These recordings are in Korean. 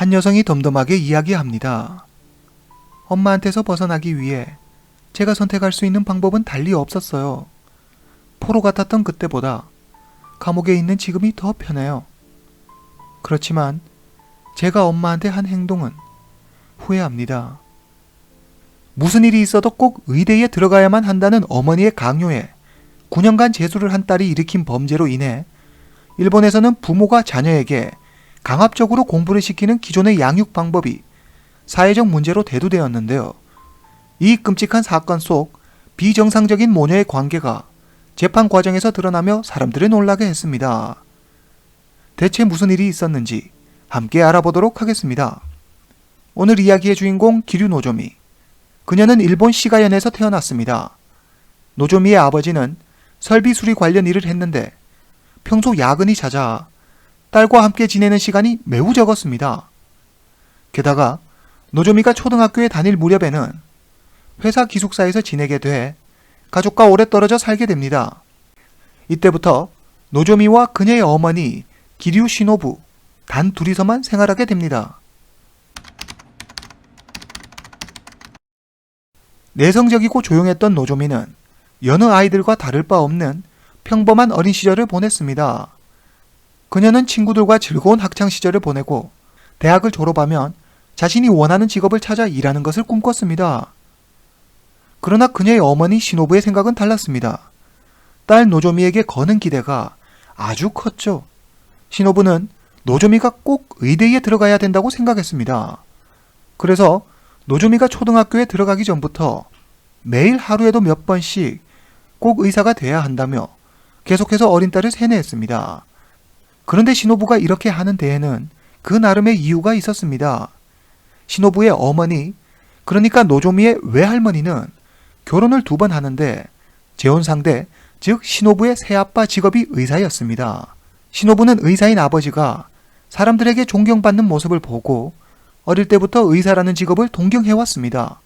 한 여성이 덤덤하게 이야기합니다. 엄마한테서 벗어나기 위해 제가 선택할 수 있는 방법은 달리 없었어요. 포로 같았던 그때보다 감옥에 있는 지금이 더 편해요. 그렇지만 제가 엄마한테 한 행동은 후회합니다. 무슨 일이 있어도 꼭 의대에 들어가야만 한다는 어머니의 강요에 9년간 재수를 한 딸이 일으킨 범죄로 인해 일본에서는 부모가 자녀에게 강압적으로 공부를 시키는 기존의 양육 방법이 사회적 문제로 대두되었는데요. 이 끔찍한 사건 속 비정상적인 모녀의 관계가 재판 과정에서 드러나며 사람들을 놀라게 했습니다. 대체 무슨 일이 있었는지 함께 알아보도록 하겠습니다. 오늘 이야기의 주인공 기류 노조미. 그녀는 일본 시가현에서 태어났습니다. 노조미의 아버지는 설비 수리 관련 일을 했는데 평소 야근이 잦아 딸과 함께 지내는 시간이 매우 적었습니다. 게다가 노조미가 초등학교에 다닐 무렵에는 회사 기숙사에서 지내게 돼 가족과 오래 떨어져 살게 됩니다. 이때부터 노조미와 그녀의 어머니 기류 시노부 단 둘이서만 생활하게 됩니다. 내성적이고 조용했던 노조미는 여느 아이들과 다를 바 없는 평범한 어린 시절을 보냈습니다. 그녀는 친구들과 즐거운 학창 시절을 보내고 대학을 졸업하면 자신이 원하는 직업을 찾아 일하는 것을 꿈꿨습니다. 그러나 그녀의 어머니 시노부의 생각은 달랐습니다. 딸 노조미에게 거는 기대가 아주 컸죠. 시노부는 노조미가 꼭 의대에 들어가야 된다고 생각했습니다. 그래서 노조미가 초등학교에 들어가기 전부터 매일 하루에도 몇 번씩 꼭 의사가 돼야 한다며 계속해서 어린 딸을 세뇌했습니다. 그런데 신호부가 이렇게 하는 데에는 그 나름의 이유가 있었습니다. 신호부의 어머니, 그러니까 노조미의 외할머니는 결혼을 두 번 하는데 재혼 상대, 즉 신호부의 새아빠 직업이 의사였습니다. 신호부는 의사인 아버지가 사람들에게 존경받는 모습을 보고 어릴 때부터 의사라는 직업을 동경해왔습니다.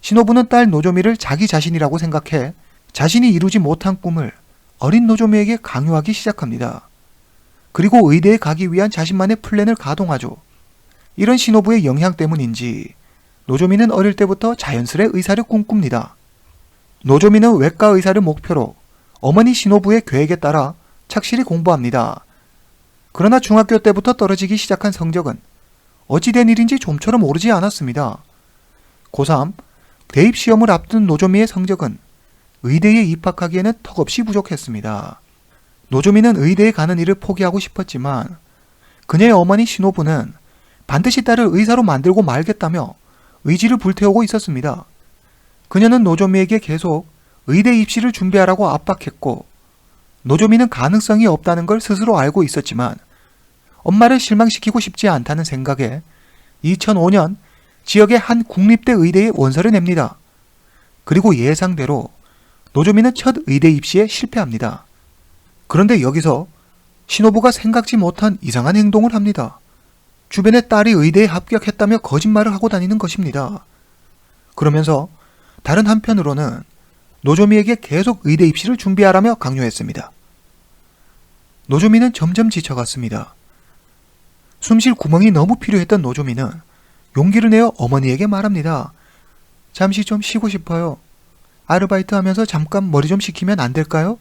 신호부는 딸 노조미를 자기 자신이라고 생각해 자신이 이루지 못한 꿈을 어린 노조미에게 강요하기 시작합니다. 그리고 의대에 가기 위한 자신만의 플랜을 가동하죠. 이런 신호부의 영향 때문인지 노조미는 어릴 때부터 자연스레 의사를 꿈꿉니다. 노조미는 외과 의사를 목표로 어머니 신호부의 계획에 따라 착실히 공부합니다. 그러나 중학교 때부터 떨어지기 시작한 성적은 어찌된 일인지 좀처럼 오르지 않았습니다. 고3 대입 시험을 앞둔 노조미의 성적은 의대에 입학하기에는 턱없이 부족했습니다. 노조미는 의대에 가는 일을 포기하고 싶었지만 그녀의 어머니 신호부는 반드시 딸을 의사로 만들고 말겠다며 의지를 불태우고 있었습니다. 그녀는 노조미에게 계속 의대 입시를 준비하라고 압박했고 노조미는 가능성이 없다는 걸 스스로 알고 있었지만 엄마를 실망시키고 싶지 않다는 생각에 2005년 지역의 한 국립대 의대에 원서를 냅니다. 그리고 예상대로 노조미는 첫 의대 입시에 실패합니다. 그런데 여기서 신호부가 생각지 못한 이상한 행동을 합니다. 주변에 딸이 의대에 합격했다며 거짓말을 하고 다니는 것입니다. 그러면서 다른 한편으로는 노조미에게 계속 의대 입시를 준비하라며 강요했습니다. 노조미는 점점 지쳐갔습니다. 숨쉴 구멍이 너무 필요했던 노조미는 용기를 내어 어머니에게 말합니다. 잠시 좀 쉬고 싶어요. 아르바이트 하면서 잠깐 머리 좀 식히면 안 될까요?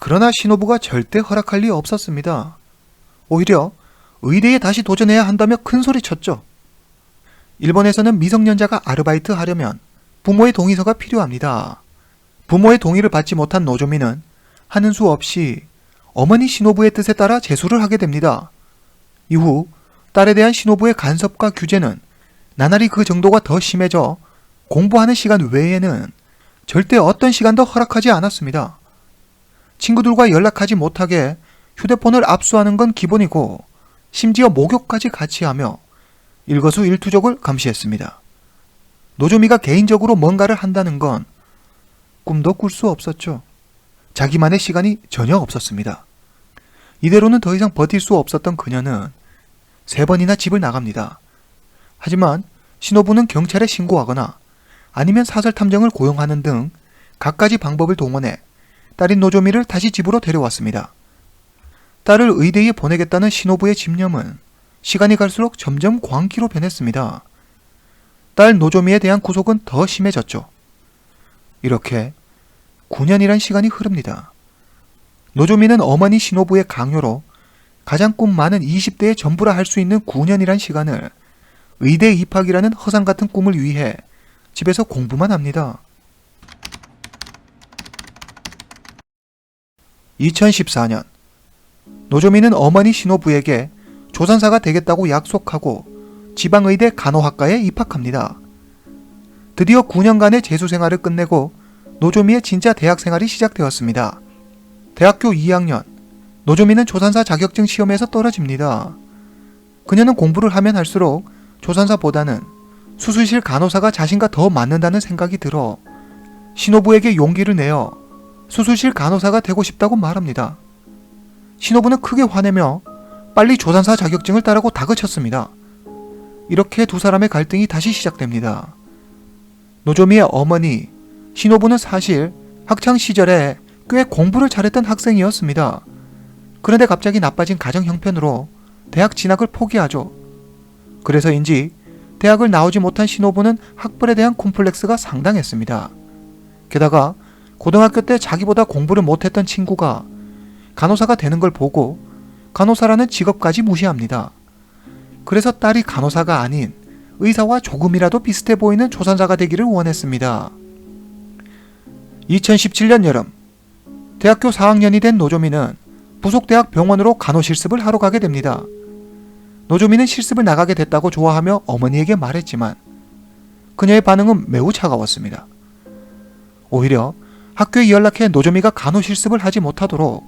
그러나 신호부가 절대 허락할 리 없었습니다. 오히려 의대에 다시 도전해야 한다며 큰 소리 쳤죠. 일본에서는 미성년자가 아르바이트 하려면 부모의 동의서가 필요합니다. 부모의 동의를 받지 못한 노조미는 하는 수 없이 어머니 신호부의 뜻에 따라 재수를 하게 됩니다. 이후 딸에 대한 신호부의 간섭과 규제는 나날이 그 정도가 더 심해져 공부하는 시간 외에는 절대 어떤 시간도 허락하지 않았습니다. 친구들과 연락하지 못하게 휴대폰을 압수하는 건 기본이고 심지어 목욕까지 같이 하며 일거수일투족을 감시했습니다. 노조미가 개인적으로 뭔가를 한다는 건 꿈도 꿀 수 없었죠. 자기만의 시간이 전혀 없었습니다. 이대로는 더 이상 버틸 수 없었던 그녀는 세 번이나 집을 나갑니다. 하지만 신호부는 경찰에 신고하거나 아니면 사설 탐정을 고용하는 등 갖가지 방법을 동원해 딸인 노조미를 다시 집으로 데려왔습니다. 딸을 의대에 보내겠다는 신호부의 집념은 시간이 갈수록 점점 광기로 변했습니다. 딸 노조미에 대한 구속은 더 심해졌죠. 이렇게 9년이란 시간이 흐릅니다. 노조미는 어머니 신호부의 강요로 가장 꿈 많은 20대의 전부라 할 수 있는 9년이란 시간을 의대 입학이라는 허상 같은 꿈을 위해 집에서 공부만 합니다. 2014년 노조미는 어머니 신호부에게 조산사가 되겠다고 약속하고 지방의대 간호학과에 입학합니다. 드디어 9년간의 재수 생활을 끝내고 노조미의 진짜 대학 생활이 시작되었습니다. 대학교 2학년 노조미는 조산사 자격증 시험에서 떨어집니다. 그녀는 공부를 하면 할수록 조산사보다는 수술실 간호사가 자신과 더 맞는다는 생각이 들어 신호부에게 용기를 내어 수술실 간호사가 되고 싶다고 말합니다. 신호부는 크게 화내며 빨리 조산사 자격증을 따라고 다그쳤습니다. 이렇게 두 사람의 갈등이 다시 시작됩니다. 노조미의 어머니 신호부는 사실 학창 시절에 꽤 공부를 잘했던 학생이었습니다. 그런데 갑자기 나빠진 가정 형편으로 대학 진학을 포기하죠. 그래서인지 대학을 나오지 못한 신호부는 학벌에 대한 콤플렉스가 상당했습니다. 게다가 고등학교 때 자기보다 공부를 못했던 친구가 간호사가 되는 걸 보고 간호사라는 직업까지 무시합니다. 그래서 딸이 간호사가 아닌 의사와 조금이라도 비슷해 보이는 조산사가 되기를 원했습니다. 2017년 여름 대학교 4학년이 된 노조미는 부속대학 병원으로 간호 실습을 하러 가게 됩니다. 노조미는 실습을 나가게 됐다고 좋아하며 어머니에게 말했지만 그녀의 반응은 매우 차가웠습니다. 오히려 학교에 연락해 노조미가 간호 실습을 하지 못하도록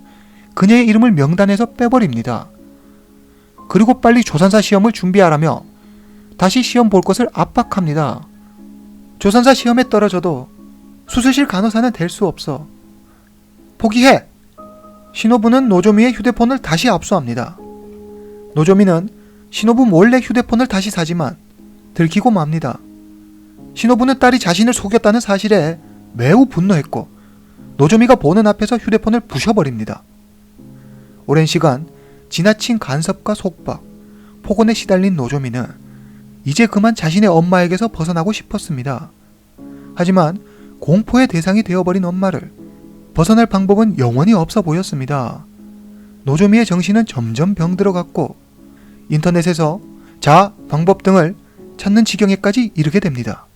그녀의 이름을 명단에서 빼버립니다. 그리고 빨리 조산사 시험을 준비하라며 다시 시험 볼 것을 압박합니다. 조산사 시험에 떨어져도 수술실 간호사는 될 수 없어. 포기해! 신호부는 노조미의 휴대폰을 다시 압수합니다. 노조미는 신호부 몰래 휴대폰을 다시 사지만 들키고 맙니다. 신호부는 딸이 자신을 속였다는 사실에 매우 분노했고 노조미가 보는 앞에서 휴대폰을 부셔버립니다. 오랜 시간 지나친 간섭과 속박, 폭언에 시달린 노조미는 이제 그만 자신의 엄마에게서 벗어나고 싶었습니다. 하지만 공포의 대상이 되어버린 엄마를 벗어날 방법은 영원히 없어 보였습니다. 노조미의 정신은 점점 병들어갔고 인터넷에서 자아, 방법 등을 찾는 지경에까지 이르게 됩니다.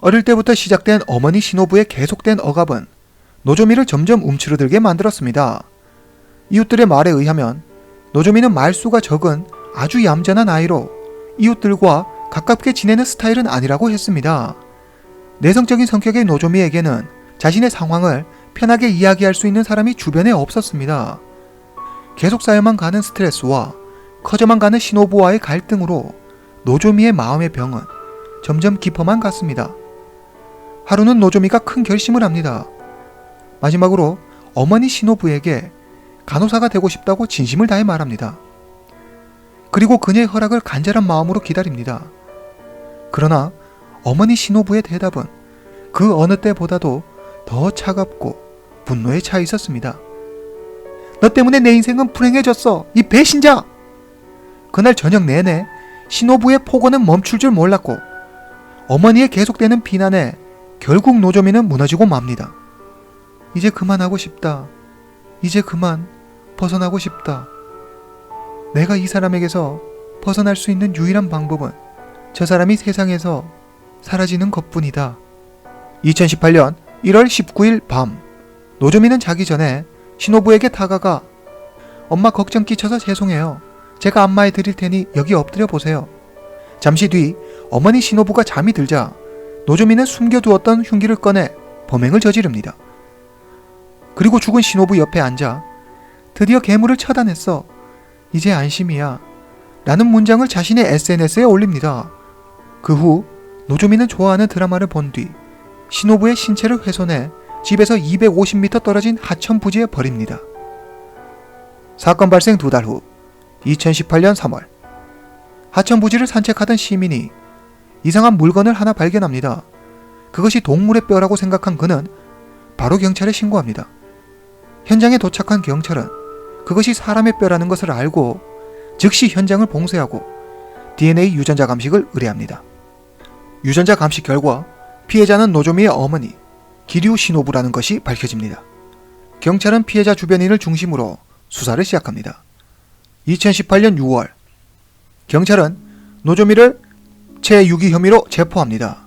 어릴 때부터 시작된 어머니 신호부의 계속된 억압은 노조미를 점점 움츠러들게 만들었습니다. 이웃들의 말에 의하면 노조미는 말수가 적은 아주 얌전한 아이로 이웃들과 가깝게 지내는 스타일은 아니라고 했습니다. 내성적인 성격의 노조미에게는 자신의 상황을 편하게 이야기할 수 있는 사람이 주변에 없었습니다. 계속 쌓여만 가는 스트레스와 커져만 가는 신호부와의 갈등으로 노조미의 마음의 병은 점점 깊어만 갔습니다. 하루는 노조미가 큰 결심을 합니다. 마지막으로 어머니 신호부에게 간호사가 되고 싶다고 진심을 다해 말합니다. 그리고 그녀의 허락을 간절한 마음으로 기다립니다. 그러나 어머니 신호부의 대답은 그 어느 때보다도 더 차갑고 분노에 차 있었습니다. 너 때문에 내 인생은 불행해졌어. 이 배신자! 그날 저녁 내내 신호부의 폭언은 멈출 줄 몰랐고 어머니의 계속되는 비난에 결국 노조미는 무너지고 맙니다. 이제 그만하고 싶다. 이제 그만 벗어나고 싶다. 내가 이 사람에게서 벗어날 수 있는 유일한 방법은 저 사람이 세상에서 사라지는 것뿐이다. 2018년 1월 19일 밤 노조미는 자기 전에 신호부에게 다가가 엄마 걱정 끼쳐서 죄송해요. 제가 안마해 드릴 테니 여기 엎드려 보세요. 잠시 뒤 어머니 신호부가 잠이 들자 노조미는 숨겨두었던 흉기를 꺼내 범행을 저지릅니다. 그리고 죽은 신호부 옆에 앉아 드디어 괴물을 처단했어. 이제 안심이야. 라는 문장을 자신의 SNS에 올립니다. 그 후 노조미는 좋아하는 드라마를 본 뒤 신호부의 신체를 훼손해 집에서 250m 떨어진 하천 부지에 버립니다. 사건 발생 두 달 후 2018년 3월 하천 부지를 산책하던 시민이 이상한 물건을 하나 발견합니다. 그것이 동물의 뼈라고 생각한 그는 바로 경찰에 신고합니다. 현장에 도착한 경찰은 그것이 사람의 뼈라는 것을 알고 즉시 현장을 봉쇄하고 DNA 유전자 감식을 의뢰합니다. 유전자 감식 결과 피해자는 노조미의 어머니 기류 시노부라는 것이 밝혀집니다. 경찰은 피해자 주변인을 중심으로 수사를 시작합니다. 2018년 6월 경찰은 노조미를 제6위 혐의로 체포합니다.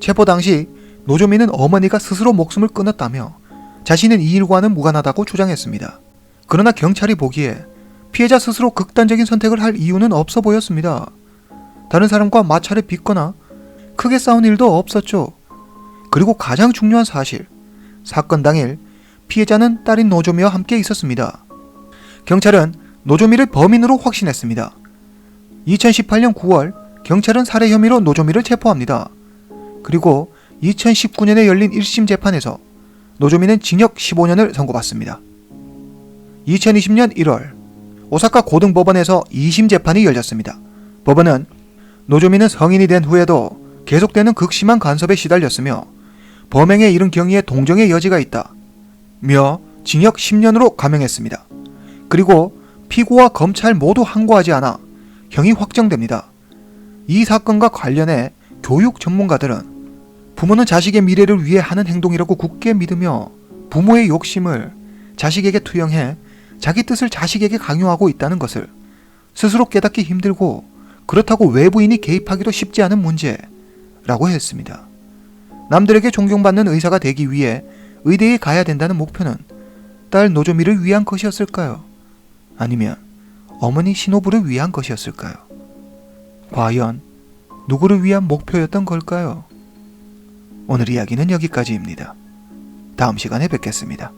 체포 당시 노조미는 어머니가 스스로 목숨을 끊었다며 자신은 이 일과는 무관하다고 주장했습니다. 그러나 경찰이 보기에 피해자 스스로 극단적인 선택을 할 이유는 없어 보였습니다. 다른 사람과 마찰을 빚거나 크게 싸운 일도 없었죠. 그리고 가장 중요한 사실, 사건 당일 피해자는 딸인 노조미와 함께 있었습니다. 경찰은 노조미를 범인으로 확신했습니다. 2018년 9월 경찰은 살해 혐의로 노조미를 체포합니다. 그리고 2019년에 열린 1심 재판에서 노조미는 징역 15년을 선고받습니다. 2020년 1월 오사카 고등법원에서 2심 재판이 열렸습니다. 법원은 노조미는 성인이 된 후에도 계속되는 극심한 간섭에 시달렸으며 범행에 이른 경위에 동정의 여지가 있다. 며 징역 10년으로 감형했습니다. 그리고 피고와 검찰 모두 항고하지 않아 형이 확정됩니다. 이 사건과 관련해 교육 전문가들은 부모는 자식의 미래를 위해 하는 행동이라고 굳게 믿으며 부모의 욕심을 자식에게 투영해 자기 뜻을 자식에게 강요하고 있다는 것을 스스로 깨닫기 힘들고 그렇다고 외부인이 개입하기도 쉽지 않은 문제라고 했습니다. 남들에게 존경받는 의사가 되기 위해 의대에 가야 된다는 목표는 딸 노조미를 위한 것이었을까요? 아니면 어머니 신호부를 위한 것이었을까요? 과연 누구를 위한 목표였던 걸까요? 오늘 이야기는 여기까지입니다. 다음 시간에 뵙겠습니다.